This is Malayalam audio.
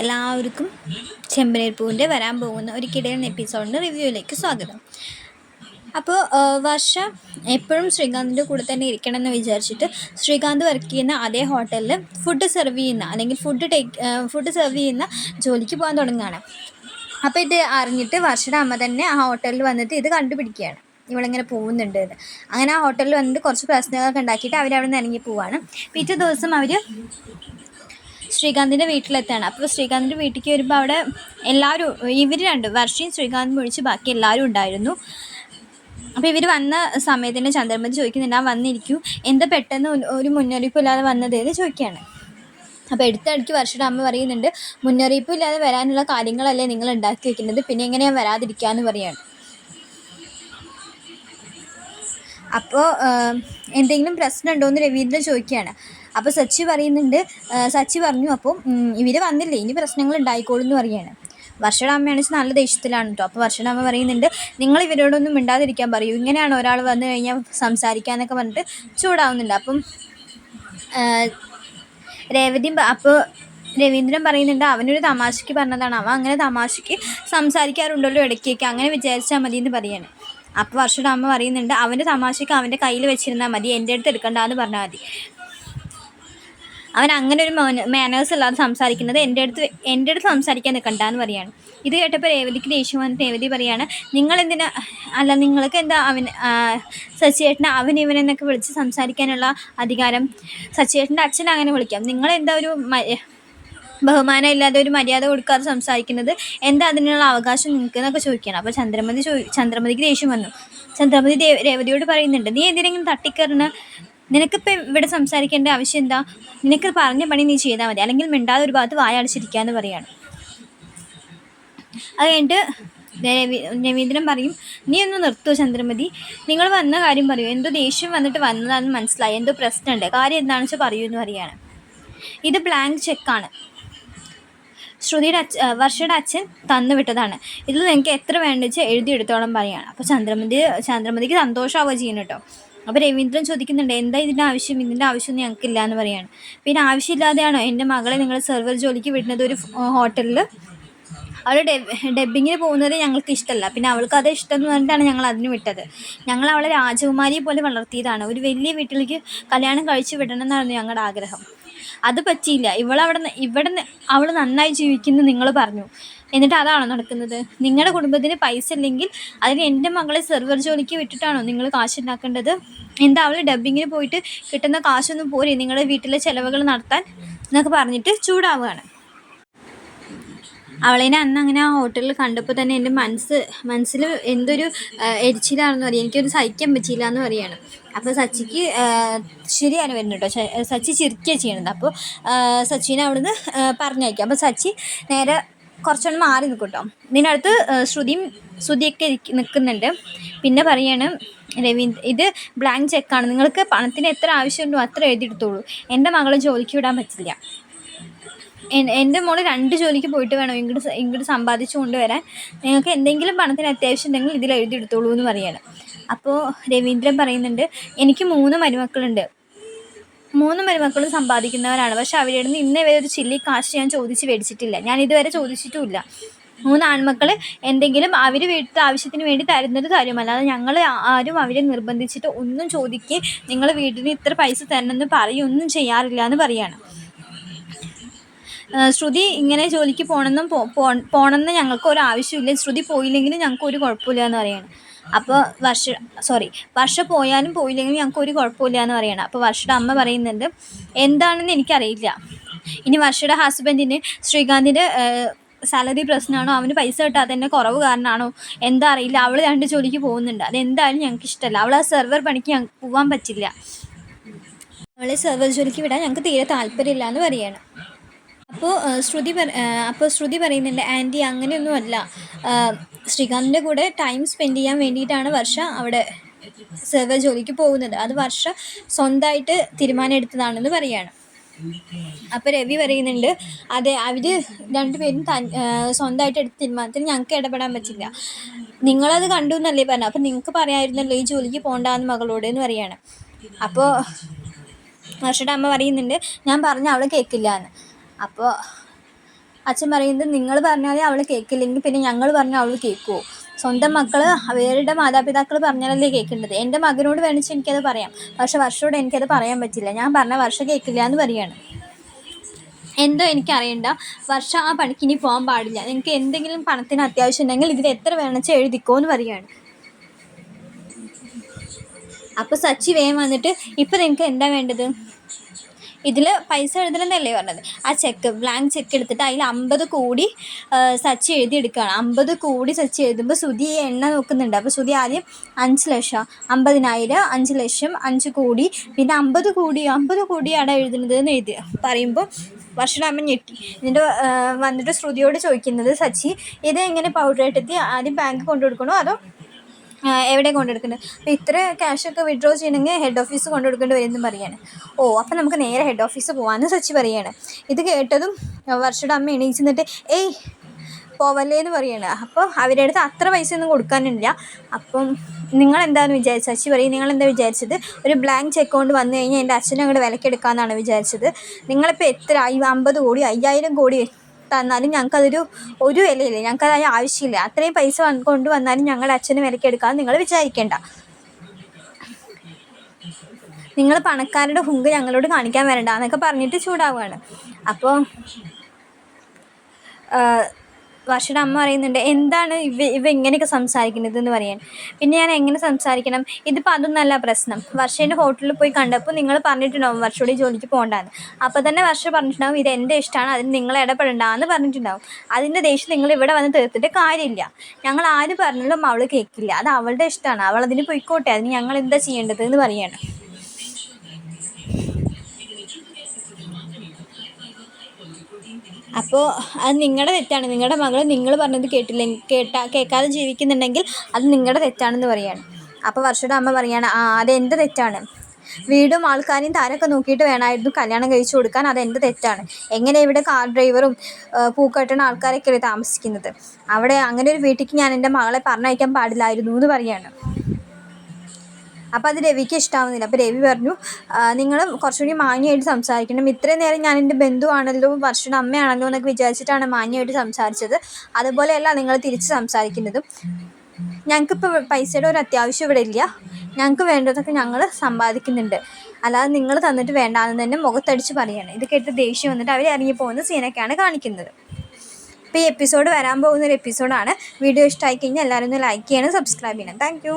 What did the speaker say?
എല്ലാവർക്കും ചെമ്പനീർപ്പൂവിന്റെ വരാൻ പോകുന്ന ഒരു കിടയൻ എപ്പിസോഡിന്റെ റിവ്യൂയിലേക്ക് സ്വാഗതം. അപ്പോൾ വർഷ എപ്പോഴും ശ്രീകാന്തിന്റെ കൂടെ തന്നെ ഇരിക്കണം എന്ന് വിചാരിച്ചിട്ട് ശ്രീകാന്ത് വർക്ക് ചെയ്യുന്ന അതേ ഹോട്ടലിൽ ഫുഡ് സെർവ് ചെയ്യുന്ന അല്ലെങ്കിൽ ഫുഡ് ടേക്ക് ഫുഡ് സെർവ് ചെയ്യുന്ന ജോലിക്ക് പോകാൻ തുടങ്ങുകയാണ്. അപ്പോൾ ഇത് അറിഞ്ഞിട്ട് വർഷയുടെ അമ്മ തന്നെ ആ ഹോട്ടലിൽ വന്നിട്ട് ഇത് കണ്ടുപിടിക്കുകയാണ്. ഇവളിങ്ങനെ പോകുന്നുണ്ട് എന്ന്. അങ്ങനെ ആ ഹോട്ടലിൽ വന്നിട്ട് കുറച്ച് പ്രശ്നങ്ങളൊക്കെ ഉണ്ടാക്കിയിട്ട് അവരവിടെ നിന്ന് ഇറങ്ങി പോവാണ്. പിറ്റേ ദിവസം അവർ ശ്രീകാന്തിന്റെ വീട്ടിലെത്താണ്. അപ്പോൾ ശ്രീകാന്തിന്റെ വീട്ടിലേക്ക് വരുമ്പോൾ അവിടെ എല്ലാവരും ഇവർ രണ്ട് വർഷയും ശ്രീകാന്തും ഒഴിച്ച് ബാക്കി എല്ലാവരും ഉണ്ടായിരുന്നു. അപ്പോൾ ഇവർ വന്ന സമയത്ത് തന്നെ ചന്ദ്രമതി ചോദിക്കുന്നുണ്ട് ആ വന്നിരിക്കൂ. എന്താ പെട്ടെന്ന് ഒരു- മുന്നറിയിപ്പില്ലാതെ വന്നത്? എന്ന് ചോദിക്കുകയാണ്. അപ്പോൾ എടുത്തടിക്ക് വർഷയുടെ അമ്മ പറയുന്നുണ്ട് മുന്നറിയിപ്പ് ഇല്ലാതെ വരാനുള്ള കാര്യങ്ങളല്ലേ നിങ്ങൾ ഉണ്ടാക്കി വെക്കുന്നത്. പിന്നെ എങ്ങനെയാണ് വരാതിരിക്കാന്ന് പറയുകയാണ്. അപ്പോൾ എന്തെങ്കിലും പ്രശ്നമുണ്ടോ എന്ന് രവീന്ദ്രൻ ചോദിക്കുകയാണ്. അപ്പോൾ സച്ചി പറയുന്നുണ്ട് സച്ചി പറഞ്ഞു അപ്പോൾ ഇവർ വന്നില്ലേ ഇനി പ്രശ്നങ്ങൾ ഉണ്ടായിക്കോളും എന്ന് പറയുകയാണ് വർഷയുടെ അമ്മയാണ് വെച്ചാൽ നല്ല ദേഷ്യത്തിലാണ് കേട്ടോ അപ്പോൾ വർഷയുടെ അമ്മ പറയുന്നുണ്ട് നിങ്ങൾ ഇവരോടൊന്നും മിണ്ടാതിരിക്കാൻ പറയൂ. ഇങ്ങനെയാണ് ഒരാൾ വന്നു കഴിഞ്ഞാൽ സംസാരിക്കാന്നൊക്കെ പറഞ്ഞിട്ട് ചൂടാവുന്നുണ്ട്. അപ്പം രേവതി അപ്പോൾ രവീന്ദ്രൻ പറയുന്നുണ്ട് അവനൊരു തമാശയ്ക്ക് പറഞ്ഞതാണ്. അവൻ അങ്ങനെ തമാശയ്ക്ക് സംസാരിക്കാറുണ്ടല്ലോ ഇടയ്ക്കൊക്കെ. അങ്ങനെ വിചാരിച്ചാൽ മതി എന്ന് പറയാണ്. അപ്പോൾ വർഷയുടെ അമ്മ പറയുന്നുണ്ട് അവന്റെ തമാശയ്ക്ക് അവന്റെ കയ്യിൽ വെച്ചിരുന്നാൽ മതി. എന്റെ അടുത്ത് എടുക്കണ്ടെന്ന് പറഞ്ഞാൽ മതി. അവൻ അങ്ങനെ ഒരു മാനേഴ്സ് അല്ലാതെ സംസാരിക്കുന്നത് എന്റെ അടുത്ത് എന്റെ അടുത്ത് സംസാരിക്കാൻ നിൽക്കണ്ടെന്ന് പറയാണ്. ഇത് കേട്ടപ്പോൾ രേവതിക്ക് ദേഷ്യം വന്നിട്ട് രേവതി പറയാണ് നിങ്ങൾ എന്തിനാ അല്ല നിങ്ങൾക്ക് എന്താ അവൻ സച്ചിയേട്ടനെ അവൻ ഇവനെന്നൊക്കെ വിളിച്ച് സംസാരിക്കാനുള്ള അധികാരം? സച്ചിയേട്ടന്റെ അച്ഛൻ അങ്ങനെ വിളിക്കാം. നിങ്ങൾ എന്താ ഒരു ബഹുമാനം ഇല്ലാതെ ഒരു മര്യാദ കൊടുക്കാതെ സംസാരിക്കുന്നത്? എന്താ അതിനുള്ള അവകാശം നിങ്ങൾക്ക്? എന്നൊക്കെ ചോദിക്കണം അപ്പോൾ ചന്ദ്രമതി ചോ ചന്ദ്രമതിക്ക് ദേഷ്യം വന്നു. ചന്ദ്രമതി രേവതിയോട് പറയുന്നുണ്ട് നീ എന്തിനെങ്കിലും തട്ടിക്കറിന് നിനക്കിപ്പോൾ ഇവിടെ സംസാരിക്കേണ്ട ആവശ്യം എന്താ? നിനക്ക് പറഞ്ഞ പണി നീ ചെയ്താൽ മതി. അല്ലെങ്കിൽ മിണ്ടാതെ ഒരു ഭാഗത്ത് വായ അടച്ചിരിക്കാന്ന് പറയാണ്. അത് കഴിഞ്ഞിട്ട് രവി രവീന്ദ്രൻ പറയും നീ ഒന്ന് നിർത്തുമോ ചന്ദ്രമതി. നിങ്ങൾ വന്ന കാര്യം പറയൂ. എന്തോ ദേഷ്യം വന്നിട്ട് വന്നതാണെന്ന് മനസ്സിലായി. എന്തോ പ്രശ്നമുണ്ട്. കാര്യം എന്താണെന്ന് വെച്ചാൽ പറയൂ എന്ന് പറയാണ്. ഇത് ബ്ലാങ്ക് ചെക്കാണ് ശ്രുതിയുടെ അച്ഛ വർഷയുടെ അച്ഛൻ തന്നു വിട്ടതാണ്. ഇതിൽ നിങ്ങൾക്ക് എത്ര വേണ്ടെന്ന് വെച്ചാൽ എഴുതിയെടുത്തോളം പറയാണ്. അപ്പോൾ ചന്ദ്രമതി ചന്ദ്രമതിക്ക് സന്തോഷമാവുക ചെയ്യുന്നു കേട്ടോ. അപ്പോൾ രവീന്ദ്രൻ ചോദിക്കുന്നുണ്ട് എന്താ ഇതിന്റെ ആവശ്യം? ഇതിന്റെ ആവശ്യമൊന്നും ഞങ്ങൾക്കില്ല എന്ന് പറയാണ്. പിന്നെ ആവശ്യമില്ലാതെയാണോ എന്റെ മകളെ നിങ്ങൾ സെർവർ ജോലിക്ക് വിടുന്നത് ഒരു ഹോട്ടലിൽ അവൾ ഡെബ് ഡെബിങ്ങിന് പോകുന്നത് ഞങ്ങൾക്ക് ഇഷ്ടമല്ല പിന്നെ അവൾക്ക് അത് ഇഷ്ടം എന്ന് പറഞ്ഞിട്ടാണ് ഞങ്ങൾ അതിന് വിട്ടത്. ഞങ്ങൾ അവളെ രാജകുമാരിയെ പോലെ വളർത്തിയതാണ്. ഒരു വലിയ വീട്ടിലേക്ക് കല്യാണം കഴിച്ചു വിടണം എന്നായിരുന്നു ഞങ്ങളുടെ ആഗ്രഹം. അത് പറ്റിയില്ല. ഇവളവിടെ ഇവിടെ അവൾ നന്നായി ജീവിക്കുന്നു നിങ്ങൾ പറഞ്ഞു. എന്നിട്ട് അതാണോ നടക്കുന്നത്? നിങ്ങളുടെ കുടുംബത്തിന് പൈസ ഇല്ലെങ്കിൽ അതിന് എന്റെ മകളെ സെർവർ ജോലിക്ക് വിട്ടിട്ടാണോ നിങ്ങൾ കാശുണ്ടാക്കേണ്ടത്? എന്താ അവൾ ഡബ്ബിങ്ങിന് പോയിട്ട് കിട്ടുന്ന കാശൊന്നും പോരെ? നിങ്ങളുടെ വീട്ടിലെ ചിലവുകൾ നടത്താൻ എന്നൊക്കെ പറഞ്ഞിട്ട് ചൂടാവുകയാണ്. അവളേനെ അന്ന് അങ്ങനെ ആ ഹോട്ടലിൽ കണ്ടപ്പോൾ തന്നെ എന്റെ മനസ്സ് മനസ്സിൽ എന്തൊരു എരിച്ചിലാണെന്ന് പറയും. എനിക്കൊരു സഹിക്കാൻ പറ്റിയില്ല എന്ന് പറയാണ്. അപ്പോൾ സച്ചിക്ക് ശരിയാണ് വരുന്നത് കേട്ടോ. സച്ചി ചിരിക്കുകയാണ് ചെയ്യണത് അപ്പോൾ സച്ചിനെ അവിടുന്ന് പറഞ്ഞയക്കും. അപ്പോൾ സച്ചി നേരെ കുറച്ചൊന്ന് മാറി നിൽക്കും കേട്ടോ ഇതിനടുത്ത് ശ്രുതിയും ശ്രുതിയൊക്കെ നിൽക്കുന്നുണ്ട്. പിന്നെ പറയാണ് രവീന്ദ് ഇത് ബ്ലാങ്ക് ചെക്കാണ് നിങ്ങൾക്ക് പണത്തിന് എത്ര ആവശ്യമുണ്ടോ അത്ര എഴുതിയെടുത്തോളൂ. എന്റെ മകളെ ജോലിക്ക് വിടാൻ പറ്റില്ല. എൻ- എന്റെ മോൾ രണ്ട് ജോലിക്ക് പോയിട്ട് വേണം. ഇങ്ങോട്ട് ഇങ്ങോട്ട് സമ്പാദിച്ചു കൊണ്ടുവരാൻ. നിങ്ങൾക്ക് എന്തെങ്കിലും പണത്തിന് അത്യാവശ്യം ഉണ്ടെങ്കിൽ ഇതിൽ എഴുതിയെടുത്തോളൂ എന്ന് പറയാണ്. അപ്പോൾ രവീന്ദ്രൻ പറയുന്നുണ്ട് എനിക്ക് മൂന്ന് മരുമക്കളുണ്ട്. മൂന്ന് മരുമക്കളും സമ്പാദിക്കുന്നവരാണ്. പക്ഷെ അവരുടെ നിന്ന് ഇന്നേ വരെ ഒരു ചില്ലി കാശ് ഞാൻ ചോദിച്ച് മേടിച്ചിട്ടില്ല. ഞാൻ ഇതുവരെ ചോദിച്ചിട്ടുമില്ല. മൂന്ന് ആൺമക്കൾ എന്തെങ്കിലും അവർ വീട്ടിലെ ആവശ്യത്തിന് വേണ്ടി തരുന്നത് കാര്യമല്ല. അല്ലാതെ ഞങ്ങൾ ആരും അവരെ നിർബന്ധിച്ചിട്ട് ഒന്നും ചോദിക്കുക നിങ്ങൾ വീട്ടിന് ഇത്ര പൈസ തരണമെന്ന് പറയൊന്നും ചെയ്യാറില്ല എന്ന് പറയാണ്. ശ്രുതി ഇങ്ങനെ ജോലിക്ക് പോകണമെന്നും പോകണമെന്ന് ഞങ്ങൾക്ക് ഒരു ആവശ്യമില്ല. ശ്രുതി പോയില്ലെങ്കിലും ഞങ്ങൾക്ക് ഒരു കുഴപ്പമില്ല എന്ന് പറയാണ്. അപ്പോൾ വർഷ സോറി വർഷ പോയാലും പോയില്ലെങ്കിലും ഞങ്ങൾക്ക് ഒരു കുഴപ്പമില്ല എന്ന് പറയണം. അപ്പോൾ വർഷയുടെ അമ്മ പറയുന്നുണ്ട് എന്താണെന്ന് എനിക്കറിയില്ല. ഇനി വർഷയുടെ ഹസ്ബൻഡിന് ശ്രീകാന്തിന്റെ സാലറി പ്രശ്നമാണോ? അവന് പൈസ കിട്ടാതെ തന്നെ കുറവ് കാരണമാണോ എന്താ അറിയില്ല. അവൾ രണ്ട് ജോലിക്ക് പോകുന്നുണ്ട്. അതെന്തായാലും ഞങ്ങൾക്ക് ഇഷ്ടമല്ല അവൾ ആ സെർവർ പണിക്ക് ഞങ്ങൾക്ക് പോകാൻ പറ്റില്ല. അവളെ സെർവർ ജോലിക്ക് വിടാൻ ഞങ്ങൾക്ക് തീരെ താല്പര്യമില്ല എന്ന് പറയണം അപ്പോൾ ശ്രുതി അപ്പോൾ ശ്രുതി പറയുന്നുണ്ട് ആന്റി അങ്ങനെയൊന്നുമല്ല. ശ്രീകാന്തിന്റെ കൂടെ ടൈം സ്പെൻഡ് ചെയ്യാൻ വേണ്ടിയിട്ടാണ് വർഷ അവിടെ സെർവർ ജോലിക്ക് പോകുന്നത്. അത് വർഷ സ്വന്തമായിട്ട് തീരുമാനം എടുത്തതാണെന്ന് പറയാണ്. അപ്പോൾ രവി പറയുന്നുണ്ട് അതെ അവർ രണ്ടുപേരും തൻ സ്വന്തമായിട്ട് എടുത്ത തീരുമാനത്തിന് ഞങ്ങൾക്ക് ഇടപെടാൻ പറ്റില്ല. നിങ്ങളത് കണ്ടു എന്നല്ലേ പറഞ്ഞു അപ്പം നിങ്ങൾക്ക് പറയാമായിരുന്നല്ലോ ഈ ജോലിക്ക് പോകണ്ടെന്ന് മകളോട് എന്ന് പറയാണ്. അപ്പോൾ വർഷയുടെ അമ്മ പറയുന്നുണ്ട് ഞാൻ പറഞ്ഞ അവൾ കേൾക്കില്ല എന്ന് അപ്പോൾ അച്ഛൻ പറയുന്നത് നിങ്ങൾ പറഞ്ഞാലേ അവൾ കേൾക്കില്ലെങ്കിൽ പിന്നെ ഞങ്ങൾ പറഞ്ഞാൽ അവൾ കേൾക്കുമോ സ്വന്തം മക്കൾ അവരുടെ മാതാപിതാക്കൾ പറഞ്ഞാലല്ലേ കേൾക്കേണ്ടത് എന്റെ മകനോട് വേണിച്ച് എനിക്കത് പറയാം. പക്ഷെ വർഷയോട് എനിക്കത് പറയാൻ പറ്റില്ല. ഞാൻ പറഞ്ഞ വർഷം കേൾക്കില്ല എന്ന് പറയാണ് എന്തോ എനിക്കറിയണ്ട വർഷം ആ പണിക്ക് ഇനി പോകാൻ പാടില്ല. നിങ്ങൾക്ക് എന്തെങ്കിലും പണത്തിന് അത്യാവശ്യം ഉണ്ടെങ്കിൽ ഇതിൽ എത്ര വേണമെന്ന് എഴുതിക്കോ എന്ന് പറയുകയാണ് അപ്പോൾ സച്ചി വേഗം വന്നിട്ട് ഇപ്പം നിങ്ങൾക്ക് എന്താ വേണ്ടത്? ഇതിൽ പൈസ എഴുതണമെന്നല്ലേ പറഞ്ഞത്? ആ ചെക്ക് ബ്ലാങ്ക് ചെക്ക് എടുത്തിട്ട് അതിൽ അമ്പത് കോടി സച്ച് എഴുതി എടുക്കുകയാണ് അമ്പത് കോടി സച്ചി എഴുതുമ്പോൾ സുധി എണ്ണ നോക്കുന്നുണ്ട്. അപ്പോൾ സുധി ആദ്യം അഞ്ച് ലക്ഷം അമ്പതിനായിരം അഞ്ച് ലക്ഷം അഞ്ച് കോടി. പിന്നെ അമ്പത് കോടി അമ്പത് കോടിയാണ് എഴുതുന്നത് എന്ന് എഴുതി പറയുമ്പോൾ വർഷരാമൻ ഞെട്ടി. എന്നിട്ട് വന്നിട്ട് ശ്രുതിയോട് ചോദിക്കുന്നത് സച്ചി ഇത് എങ്ങനെ പൗഡർ ആയിട്ടെത്തി ആദ്യം ബാങ്ക് കൊണ്ടു കൊടുക്കണോ? അതോ എവിടെ കൊണ്ടെടുക്കേണ്ടത് അപ്പോൾ ഇത്ര ക്യാഷൊക്കെ വിഡ്രോ ചെയ്യണമെങ്കിൽ ഹെഡ് ഓഫീസ് കൊണ്ടുകൊടുക്കേണ്ടി വരുമെന്നും പറയാണ്. ഓ അപ്പം നമുക്ക് നേരെ ഹെഡ് ഓഫീസ് പോകാമെന്ന് സച്ചി പറയാണ്. ഇത് കേട്ടതും വർഷയുടെ അമ്മ എണീച്ച് നിന്നിട്ട് ഏയ് പോവല്ലേ എന്ന് പറയാണ്. അപ്പോൾ അവരുടെ അടുത്ത് അത്ര പൈസ ഒന്നും കൊടുക്കാനില്ല. അപ്പം നിങ്ങൾ എന്താണെന്ന് വിചാരിച്ചത് സച്ചി പറയും നിങ്ങൾ എന്താ വിചാരിച്ചത്? ഒരു ബ്ലാങ്ക് ചെക്ക് കൊണ്ട് വന്നു കഴിഞ്ഞാൽ എന്റെ അച്ഛനെ അങ്ങോട്ട് വിലക്കെടുക്കാമെന്നാണ് വിചാരിച്ചത്. നിങ്ങളിപ്പോൾ എത്ര? അമ്പത് കോടി അയ്യായിരം കോടി തന്നാലും ഞങ്ങൾക്കതൊരു ഒരു വിലയില്ല. ഞങ്ങൾക്ക് അതിന് ആവശ്യമില്ല. അത്രയും പൈസ വന്ന് കൊണ്ടുവന്നാലും ഞങ്ങളുടെ അച്ഛന് വിലക്കെടുക്കാൻ നിങ്ങൾ വിചാരിക്കേണ്ട. നിങ്ങൾ പണക്കാരുടെ ഹുങ്ക് ഞങ്ങളോട് കാണിക്കാൻ വരണ്ട എന്നൊക്കെ പറഞ്ഞിട്ട് ചൂടാവുകയാണ്. അപ്പോൾ വർഷയുടെ അമ്മ പറയുന്നുണ്ട് എന്താണ് ഇവ ഇവ ഇങ്ങനെയൊക്കെ സംസാരിക്കുന്നത് എന്ന് പറയാൻ? പിന്നെ ഞാൻ എങ്ങനെ സംസാരിക്കണം? ഇതിപ്പോൾ അതൊന്നല്ല പ്രശ്നം. വർഷേന്റെ ഹോട്ടലിൽ പോയി കണ്ടപ്പോൾ നിങ്ങൾ പറഞ്ഞിട്ടുണ്ടാവും വർഷയുടെ ജോലിക്ക് പോകണ്ടെന്ന് അപ്പോൾ തന്നെ വർഷ പറഞ്ഞിട്ടുണ്ടാവും ഇത് എന്റെ ഇഷ്ടമാണ് അതിന് നിങ്ങൾ ഇടപെടണ്ടെന്ന് പറഞ്ഞിട്ടുണ്ടാവും. അതിന്റെ ദേഷ്യം നിങ്ങൾ ഇവിടെ വന്ന് തീർത്തിട്ട് കാര്യമില്ല. ഞങ്ങൾ ആര് പറഞ്ഞാലും അവൾ കേൾക്കില്ല അത് അവളുടെ ഇഷ്ടമാണ് അവൾ അതിന് പോയിക്കോട്ടെ. അതിന് ഞങ്ങൾ എന്താ ചെയ്യേണ്ടത് എന്ന് പറയാണ്. അപ്പോൾ അത് നിങ്ങളുടെ തെറ്റാണ്. നിങ്ങളുടെ മകൾ നിങ്ങൾ പറഞ്ഞത് കേട്ടില്ല? കേട്ടാ കേൾക്കാതെ ജീവിക്കുന്നുണ്ടെങ്കിൽ അത് നിങ്ങളുടെ തെറ്റാണെന്ന് പറയാണ്. അപ്പോൾ വർഷയുടെ അമ്മ പറയാണ് ആ അത് എന്റെ തെറ്റാണ്. വീടും ആൾക്കാരെയും താരൊക്കെ നോക്കിയിട്ട് വേണമായിരുന്നു കല്യാണം കഴിച്ചു കൊടുക്കാൻ. അത് എന്റെ തെറ്റാണ്. എങ്ങനെ ഇവിടെ കാർ ഡ്രൈവറും പൂക്കട്ടണ ആൾക്കാരൊക്കെ അല്ലേ താമസിക്കുന്നത്? അവിടെ അങ്ങനെ ഒരു വീട്ടിലേക്ക് ഞാൻ എന്റെ മകളെ പറഞ്ഞയക്കാൻ പാടില്ലായിരുന്നു എന്ന് പറയാണ്. അപ്പോൾ അത് രവിക്ക് ഇഷ്ടാവുന്നില്ല. അപ്പോൾ രവി പറഞ്ഞു നിങ്ങൾ കുറച്ചുകൂടി മാന്യമായിട്ട് സംസാരിക്കണം. ഇത്രയും നേരം ഞാൻ എന്റെ ബന്ധുവാണല്ലോ വർഷയുടെ അമ്മയാണല്ലോ എന്നൊക്കെ വിചാരിച്ചിട്ടാണ് മാന്യമായിട്ട് സംസാരിച്ചത്. അതുപോലെയല്ല നിങ്ങൾ തിരിച്ച് സംസാരിക്കുന്നതും. ഞങ്ങൾക്കിപ്പോൾ പൈസയുടെ ഒരു അത്യാവശ്യം ഇവിടെ ഇല്ല. ഞങ്ങൾക്ക് വേണ്ടതൊക്കെ ഞങ്ങൾ സമ്പാദിക്കുന്നുണ്ട്. അല്ലാതെ നിങ്ങൾ തന്നിട്ട് വേണ്ടാന്ന് തന്നെ മുഖത്തടിച്ച് പറയാണ്. ഇത് കേട്ട് ദേഷ്യം വന്നിട്ട് അവർ ഇറങ്ങി പോകുന്ന സീനൊക്കെയാണ് കാണിക്കുന്നത്. അപ്പോൾ ഈ എപ്പിസോഡ് വരാൻ പോകുന്ന ഒരു എപ്പിസോഡാണ് വീഡിയോ ഇഷ്ടമായി കഴിഞ്ഞാൽ എല്ലാവരും ഒന്ന് ലൈക്ക് ചെയ്യണം സബ്സ്ക്രൈബ് ചെയ്യണം. താങ്ക്